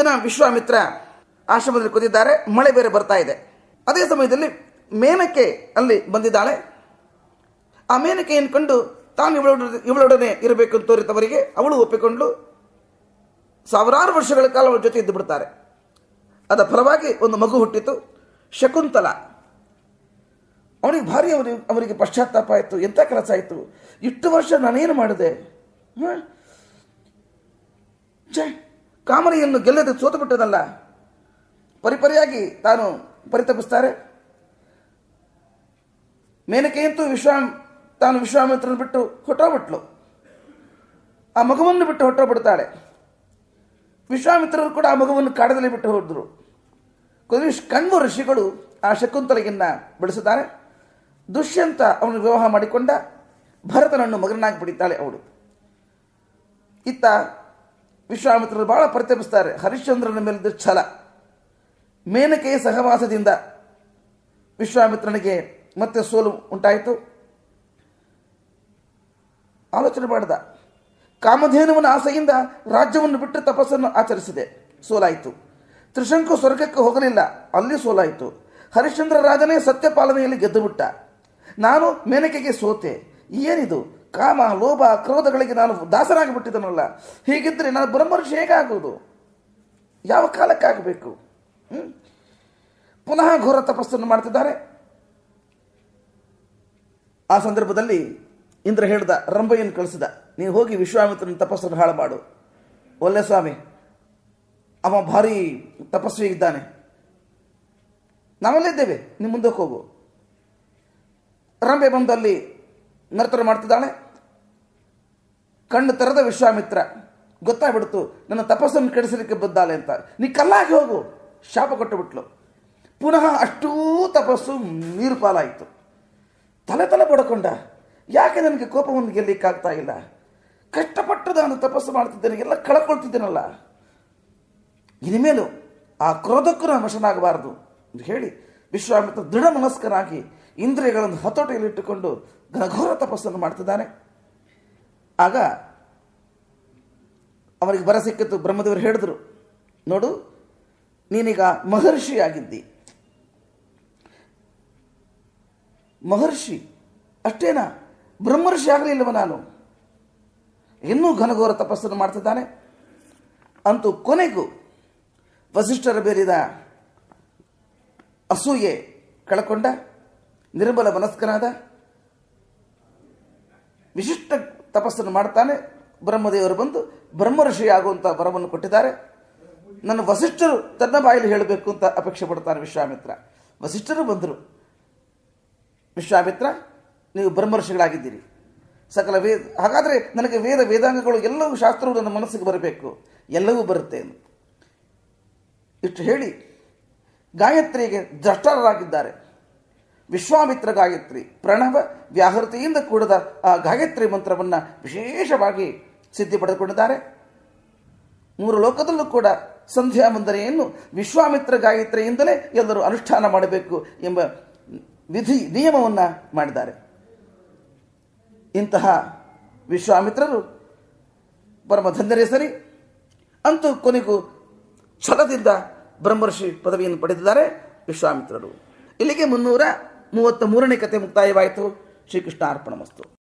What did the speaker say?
ದಿನ ವಿಶ್ವಾಮಿತ್ರ ಆಶ್ರಮದಲ್ಲಿ ಕೂತಿದ್ದಾರೆ. ಮಳೆ ಬೇರೆ ಬರ್ತಾ ಇದೆ. ಅದೇ ಸಮಯದಲ್ಲಿ ಮೇನಕೆ ಅಲ್ಲಿ ಬಂದಿದ್ದಾಳೆ. ಆ ಮೇನಕೆಯನ್ನು ಕಂಡು ತಾನು ಇವಳೊಡನೆ ಇವಳೊಡನೆ ಇರಬೇಕು ಅಂತ ತೋರಿತವರಿಗೆ ಅವಳು ಒಪ್ಪಿಕೊಂಡು ಸಾವಿರಾರು ವರ್ಷಗಳ ಕಾಲ ಅವಳ ಜೊತೆ ಇದ್ದು ಬಿಡ್ತಾರೆ. ಅದರ ಪರವಾಗಿ ಒಂದು ಮಗು ಹುಟ್ಟಿತು, ಶಕುಂತಲ. ಅವನಿಗೆ ಭಾರಿ ಅವನಿಗೆ ಅವರಿಗೆ ಪಶ್ಚಾತ್ತಾಪ ಆಯಿತು ಎಂಥ ಕೆಲಸ ಆಯಿತು? ಇಷ್ಟು ವರ್ಷ ನಾನೇನು ಮಾಡಿದೆ? ಹಾಂ? ಕಾಮರಿಯನ್ನು ಗೆಲ್ಲದೆ ಸೋತು ಬಿಟ್ಟದಲ್ಲ ಪರಿಪರಿಯಾಗಿ ತಾನು ಪರಿತಪಿಸ್ತಾರೆ. ಮೇನಕೆಯಂತೂ ವಿಶ್ವಾಮ್ ತಾನು ವಿಶ್ವಾಮಿತ್ರನ ಬಿಟ್ಟು ಹೊಟ್ಟೋಗ್ಬಿಟ್ಲು ಆ ಮಗುವನ್ನು ಬಿಟ್ಟು ಹೊಟ್ಟೋಗ್ಬಿಡ್ತಾಳೆ ವಿಶ್ವಾಮಿತ್ರರು ಕೂಡ ಆ ಮಗುವನ್ನು ಕಾಡದಲ್ಲಿ ಬಿಟ್ಟು ಹೋದ್ರು. ಕೊನೆಗೆ ಕಣ್ವ ಋಷಿಗಳು ಆ ಶಕುಂತಲೆಯನ್ನು ಬಿಡಿಸುತ್ತಾರೆ ದುಷ್ಯಂತ ಅವನು ವಿವಾಹ ಮಾಡಿಕೊಂಡ ಭರತನನ್ನು ಮಗನಾಗಿ ಬಿಡಿತಾಳೆ ಅವಳು. ಇತ್ತ ವಿಶ್ವಾಮಿತ್ರರು ಬಹಳ ಪರಿತಪಿಸ್ತಾರೆ ಹರಿಶ್ಚಂದ್ರನ ಮೇಲಿದ್ದ ಛಲ. ಮೇನಕೆಯ ಸಹವಾಸದಿಂದ ವಿಶ್ವಾಮಿತ್ರನಿಗೆ ಮತ್ತೆ ಸೋಲು ಉಂಟಾಯಿತು. ಆಲೋಚನೆ ಮಾಡಿದ. ಕಾಮಧೇನುವನ ಆಸೆಯಿಂದ ರಾಜ್ಯವನ್ನು ಬಿಟ್ಟು ತಪಸ್ಸನ್ನು ಆಚರಿಸಿದೆ. ಸೋಲಾಯಿತು. ತ್ರಿಶಂಕು ಸ್ವರ್ಗಕ್ಕೆ ಹೋಗಲಿಲ್ಲ. ಅಲ್ಲಿ ಸೋಲಾಯಿತು. ಹರಿಶ್ಚಂದ್ರ ರಾಜನೇ ಸತ್ಯಪಾಲನೆಯಲ್ಲಿ ಗೆದ್ದುಬಿಟ್ಟ. ನಾನು ಮೇನಕೆಗೆ ಸೋತೆ. ಏನಿದು? ಕಾಮ, ಲೋಭ, ಕ್ರೋಧಗಳಿಗೆ ನಾನು ದಾಸರಾಗಿ ಬಿಟ್ಟಿದ್ದನಲ್ಲ. ಹೀಗಿದ್ದರೆ ನಾನು ಬ್ರಹ್ಮರ್ಷಿ ಹೇಗಾಗುವುದು ಯಾವ ಕಾಲಕ್ಕಾಗಬೇಕು? ಪುನಃ ಘೋರ ತಪಸ್ಸನ್ನು ಮಾಡ್ತಿದ್ದಾರೆ. ಆ ಸಂದರ್ಭದಲ್ಲಿ ಇಂದ್ರ ಹೇಳ್ದ ರಂಭೆಯನ್ನು ಕಳಿಸಿದ, ನೀನು ಹೋಗಿ ವಿಶ್ವಾಮಿತ್ರನ ತಪಸ್ಸನ್ನು ಹಾಳು ಮಾಡು. ಒಲ್ಲೆ ಸ್ವಾಮಿ, ಅವ ಭಾರಿ ತಪಸ್ವಿ ಇದ್ದಾನೆ. ನಾವೆಲ್ಲಿದ್ದೇವೆ ನಿಮ್ಮ ಮುಂದಕ್ಕೆ ಹೋಗು. ರಂಬೆ ಬಂದು ಅಲ್ಲಿ ನರ್ತನ ಮಾಡ್ತಿದ್ದಾಳೆ. ಕಣ್ಣು ತೆರೆದ ವಿಶ್ವಾಮಿತ್ರ, ಗೊತ್ತಾಗ್ಬಿಡ್ತು, ನನ್ನ ತಪಸ್ಸನ್ನು ಕೆಡಿಸಲಿಕ್ಕೆ ಬದ್ದಾಳೆ ಅಂತ. ನೀ ಕಲ್ಲಾಗಿ ಹೋಗು, ಶಾಪ ಕೊಟ್ಟು ಬಿಟ್ಲು ಪುನಃ ಅಷ್ಟೂ ತಪಸ್ಸು ನೀರು ಪಾಲಾಯಿತು ತಲೆ ತಲೆ ಬಡ್ಕೊಂಡ. ಯಾಕೆ ನನಗೆ ಕೋಪವನ್ನು ಗೆಲ್ಲಿಕ್ಕಾಗ್ತಾ ಇಲ್ಲ? ಕಷ್ಟಪಟ್ಟು ನಾನು ತಪಸ್ಸು ಮಾಡ್ತಿದ್ದೇನೆ, ಎಲ್ಲ ಕಳ್ಕೊಳ್ತಿದ್ದೇನಲ್ಲ. ಇನಿಮೇಲು ಆ ಕ್ರೋಧಕ್ಕೂ ನಾನು ವಶನಾಗಬಾರದು. ಎಂದು ಹೇಳಿ ವಿಶ್ವಾಮಿತ್ರ ದೃಢ ಮನಸ್ಕನಾಗಿ ಇಂದ್ರಿಯಗಳನ್ನು ಹತೋಟಿಯಲ್ಲಿಟ್ಟುಕೊಂಡು ಘನಘೋರ ತಪಸ್ಸನ್ನು ಮಾಡ್ತಿದ್ದಾನೆ. ಆಗ ಅವರಿಗೆ ಬರ ಸಿಕ್ಕಿತ್ತು ಬ್ರಹ್ಮದೇವರು ಹೇಳಿದ್ರು, ನೋಡು, ನೀನೀಗ ಮಹರ್ಷಿಯಾಗಿದ್ದಿ. ಮಹರ್ಷಿ, ಅಷ್ಟೇನಾ? ಬ್ರಹ್ಮರ್ಷಿ ಆಗಲಿಲ್ಲವ ನಾನು. ಇನ್ನೂ ಘನಘೋರ ತಪಸ್ಸನ್ನು ಮಾಡ್ತಿದ್ದಾನೆ. ಅಂತೂ ಕೊನೆಗೂ ವಸಿಷ್ಠರ ಬೇರಿದ ಅಸೂಯೆ ಕಳಕೊಂಡ ನಿರ್ಮಲ ಮನಸ್ಕನಾದ, ವಿಶಿಷ್ಟ ತಪಸ್ಸನ್ನು ಮಾಡ್ತಾನೆ, ಬ್ರಹ್ಮದೇವರು ಬಂದು ಬ್ರಹ್ಮಋಷಿ ಆಗುವಂಥ ವರವನ್ನು ಕೊಟ್ಟಿದ್ದಾರೆ. ನನ್ನ ವಸಿಷ್ಠರು ತನ್ನ ಬಾಯಲ್ಲಿ ಹೇಳಬೇಕು ಅಂತ ಅಪೇಕ್ಷೆ ಪಡ್ತಾನೆ ವಿಶ್ವಾಮಿತ್ರ. ವಸಿಷ್ಠರು ಬಂದರು, ವಿಶ್ವಾಮಿತ್ರ, ನೀವು ಬ್ರಹ್ಮರ್ಷಿಗಳಾಗಿದ್ದೀರಿ ಸಕಲ ವೇದ, ಹಾಗಾದರೆ ನನಗೆ ವೇದ, ವೇದಾಂಗಗಳು ಎಲ್ಲವೂ ಶಾಸ್ತ್ರವು ನನ್ನ ಮನಸ್ಸಿಗೆ ಬರಬೇಕು. ಎಲ್ಲವೂ ಬರುತ್ತೆ ಅಂತ. ಇಷ್ಟು ಹೇಳಿ ಗಾಯತ್ರಿಗೆ ದ್ರಷ್ಟರಾಗಿದ್ದಾರೆ. ವಿಶ್ವಾಮಿತ್ರ ಗಾಯತ್ರಿ, ಪ್ರಣವ ವ್ಯಾಹೃತಿಯಿಂದ ಕೂಡಿದ ಆ ಗಾಯತ್ರಿ ಮಂತ್ರವನ್ನು ವಿಶೇಷವಾಗಿ ಸಿದ್ಧಿ ಪಡೆದುಕೊಂಡಿದ್ದಾರೆ. ಮೂರು ಲೋಕದಲ್ಲೂ ಕೂಡ ಸಂಧ್ಯಾ ವಂದನೆಯನ್ನು ವಿಶ್ವಾಮಿತ್ರ ಗಾಯತ್ರಿಯಿಂದಲೇ ಎಲ್ಲರೂ ಅನುಷ್ಠಾನ ಮಾಡಬೇಕು ಎಂಬ ವಿಧಿ ನಿಯಮವನ್ನು ಮಾಡಿದ್ದಾರೆ. ಇಂತಹ ವಿಶ್ವಾಮಿತ್ರರು ಪರಮಧನ್ಯರೇ ಸರಿ. ಅಂತೂ ಕೊನೆಗೂ ಛಲದಿಂದ ಬ್ರಹ್ಮರ್ಷಿ ಪದವಿಯನ್ನು ಪಡೆದಿದ್ದಾರೆ ವಿಶ್ವಾಮಿತ್ರರು. ಇಲ್ಲಿಗೆ ಮುನ್ನೂರ ಮೂವತ್ತ ಮೂರನೇ ಕತೆ ಮುಕ್ತಾಯವಾಯಿತು. ಶ್ರೀಕೃಷ್ಣ ಅರ್ಪಣ ಮಸ್ತು.